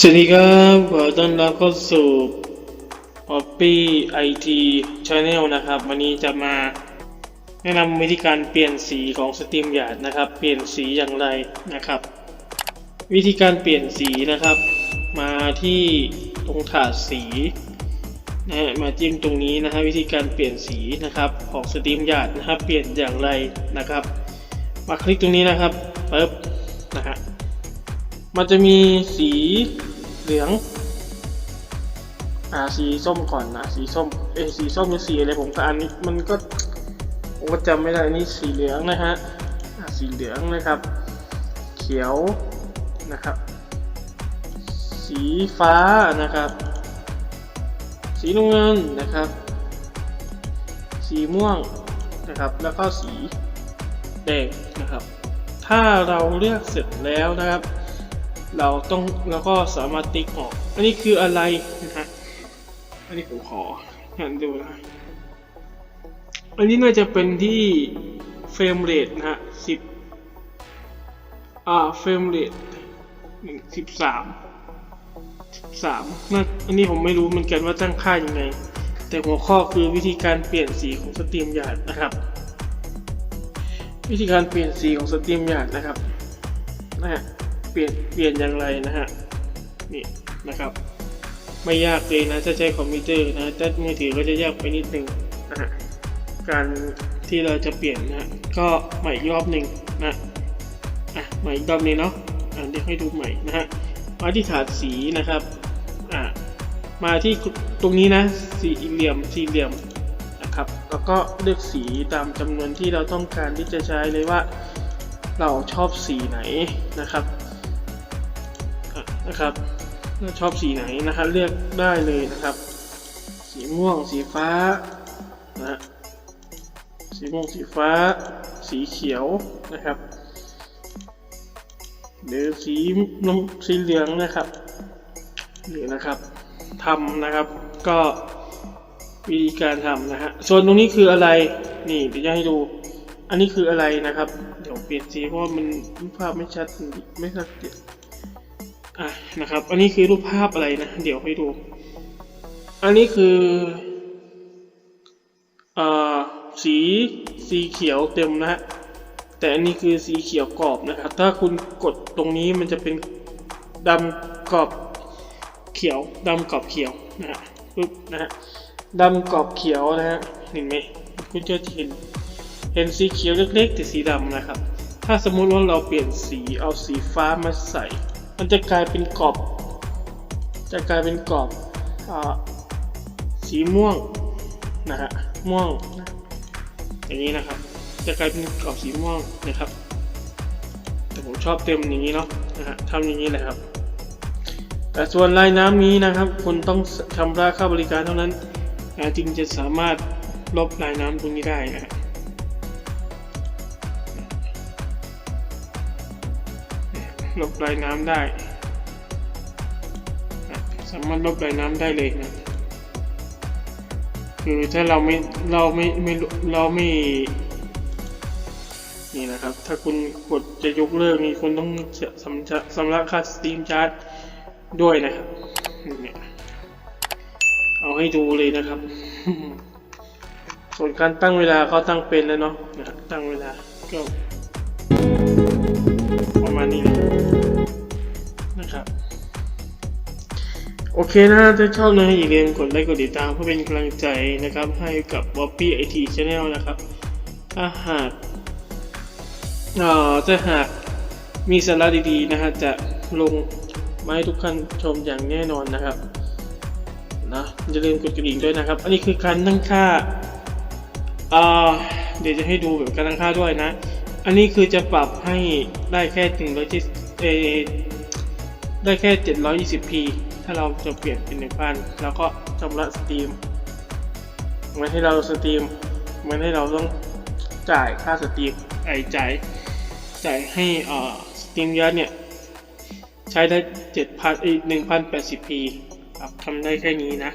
สวัสดีครับขอต้อนรับเข้าสู่ Poppy IT Channel นะครับ วันนี้จะมาแนะนำวิธีการเปลี่ยนสีของสตรีมยาร์ดนะครับ เปลี่ยนสีอย่างไรนะครับ วิธีการเปลี่ยนสีนะครับ มาที่ตรงถาดสีนะฮะมาจิ้มตรงนี้นะฮะวิธีการเปลี่ยนสีนะครับของสตรีมยาร์ดนะครับเปลี่ยนอย่างไรนะครับ มาคลิกตรงนี้นะครับปึ๊บนะฮะ มันจะมีสีเหลือง อ่าสีส้มก่อนนะสีส้มเอสีส้มหรือสีอะไรผมก็อันนี้มันก็ผมก็จำไม่ได้อันนี่สีเหลืองนะฮะสีเหลืองนะครับ เขียวนะครับ สีฟ้านะครับ สีน้ำเงินนะครับ สีม่วงนะครับ แล้วก็สีแดงนะครับ ถ้าเราเลือกเสร็จแล้วนะครับ เราต้องเราก็สามารถติ๊กออก อันนี้คืออะไรนะฮะอันนี้ผมขออ่านดูนะอันนี้น่าจะเป็นที่เฟรมเรทนะฮะสิบอ่าเฟรมเรทหนึ่งสิบสามสิบสามน่าอันนี้ผมไม่รู้เหมือนกันว่าตั้งค่ายังไง แต่หัวข้อคือวิธีการเปลี่ยนสีของสตรีมยาดนะครับ วิธีการเปลี่ยนสีของสตรีมยาดนะครับนะฮะ ลี่ยนเปลี่ยนอย่างไรนะฮะนี่นะครับ ไม่ยากเลยนะถ้าใช้คอมพิวเตอร์นะแต่มือถือก็จะยากไปนิดนึงนะฮะการที่เราจะเปลี่ยนนะฮะก็ใหม่รอบหนึ่งนะอะใหม่รอบนึงเนาะอะเดี๋ยวให้ดูใหม่นะฮะมาที่ถาดสีนะครับอะมาที่ตรงนี้นะสี่เหลี่ยมสี่เหลี่ยมนะครับ แล้วก็เลือกสีตามจำนวนที่เราต้องการที่จะใช้เลยว่าเราชอบสีไหนนะครับ นะครับชอบสีไหนนะครับเลือกได้เลยนะครับ สีม่วงสีฟ้านะสีม่วงสีฟ้า สีเขียวนะครับหรือสีน้ำสีเหลืองนะครับนี่นะครับทำนะครับก็วิธีการทำนะฮะส่วนตรงนี้คืออะไรนี่เดี๋ยวจะให้ดู อันนี้คืออะไรนะครับ เดี๋ยวเปลี่ยนสีเพราะมันภาพไม่ชัดไม่ชัดเจน อะนะครับ อันนี้คือรูปภาพอะไรนะ เดี๋ยวให้ดู อันนี้คืออ่าสีสีเขียวเต็มนะฮะแต่อันนี้คือสีเขียวกรอบนะครับ ถ้าคุณกดตรงนี้มันจะเป็นดำกรอบเขียวดำกรอบเขียวนะฮะปึ๊บนะฮะดำกรอบเขียวนะฮะเห็นไหมคุณจะเห็นเห็นสีเขียวเล็กๆแต่สีดำนะครับ ถ้าสมมุติว่าเราเปลี่ยนสีเอาสีฟ้ามาใส่ มันจะกลายเป็นกรอบ จะกลายเป็นกรอบอสีม่วงนะฮะม่วงนะอย่างนี้นะครับ จะกลายเป็นกรอบสีม่วงนะครับแต่ผมชอบเต็มอย่างนี้เนาะนะฮะทำอย่างนี้แหละครับ แต่ส่วนลายน้ำนี้นะครับ คุณต้องชำระค่าบริการเท่านั้นจึงจะสามารถลบลายน้ำตรงนี้ได้นะฮะ ลบลายน้ำได้ สามารถลบลายน้ำได้เลยนะ คือถ้าเราไม่เราไม่ไม่เราไม่นี่นะครับ ถ้าคุณกดจะยกเลิกนี่คุณต้องสำจะสำระค่าสตรีมชาร์จด้วยนะครับเอาให้ดูเลยนะครับ ส่วนการตั้งเวลาก็ตั้งเป็นแล้วเนาะนะครับตั้งเวลาก็ มาณนี้นะครับ โอเคนะถ้าชอบนะอย่าลืมกดไลค์กดติดตามเพื่อเป็นกำลังใจนะครับ ให้กับ w o p p y IT Channel นะครับถ้าหากเอ่อถ้าหากมีสาระดีๆนะฮะจะลงมาให้ทุกท่านชมอย่างแน่นอนนะครับนะอย่าลืมกดกระดิ่งด้วยนะครับ อันนี้คือการตั้งค่าอ่าเดี๋ยวจะให้ดูแบบการตั้งค่าด้วยนะ อันนี้คือจะปรับให้ได้แค่ถึงร้อยเจ็ดเออได้แค่ 720p ถ้าเราจะเปลี่ยนเป็น 1,000 แล้วก็ชำระสตรีมเหมือนให้เราสตรีมเหมือนให้เราต้องจ่ายค่าสตรีมไอจ่ายจ่ายให้อ่อสตรีมยอดเนี่ยใช้ได้7,000อีก 1,080p ครับทำได้แค่นี้นะ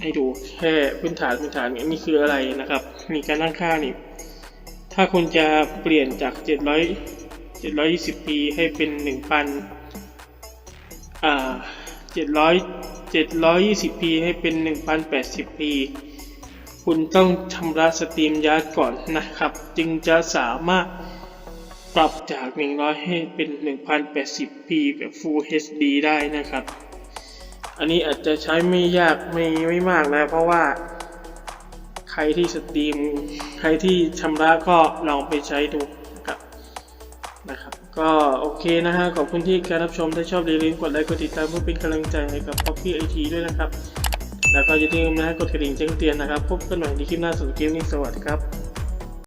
ให้ดูแค่พื้นฐานพื้นฐานนนี้คืออะไรนะครับ มีการตั้งค่านี่ ถ้าคุณจะเปลี่ยนจาก 700 720p ให้เป็น 1,000อ่700 720p ให้เป็น 1080p คุณต้องชำระสตรีมยาร์ดก่อนนะครับ จึงจะสามารถปรับจาก 100 ให้เป็น 1080p แบบ Full HD ได้นะครับ อันนี้อาจจะใช้ไม่ยากไม่ไม่มากนะ เพราะว่า ใครที่สตรีม ใครที่ชำระก็ลองไปใช้ดูนะครับนะครับ ก็โอเคนะฮะขอบคุณที่การรับชมถ้าชอบอย่าลืมกดไลค์กดติดตามเพื่อเป็นกำลังใจให้กับ Poppy IT ด้วยนะครับ แล้วก็อย่าลืมนะฮะกดกระดิ่งแจ้งเตือนนะครับ พบกันใหม่ในคลิปหน้าสำหรับคลิปนี้สวัสดีครับ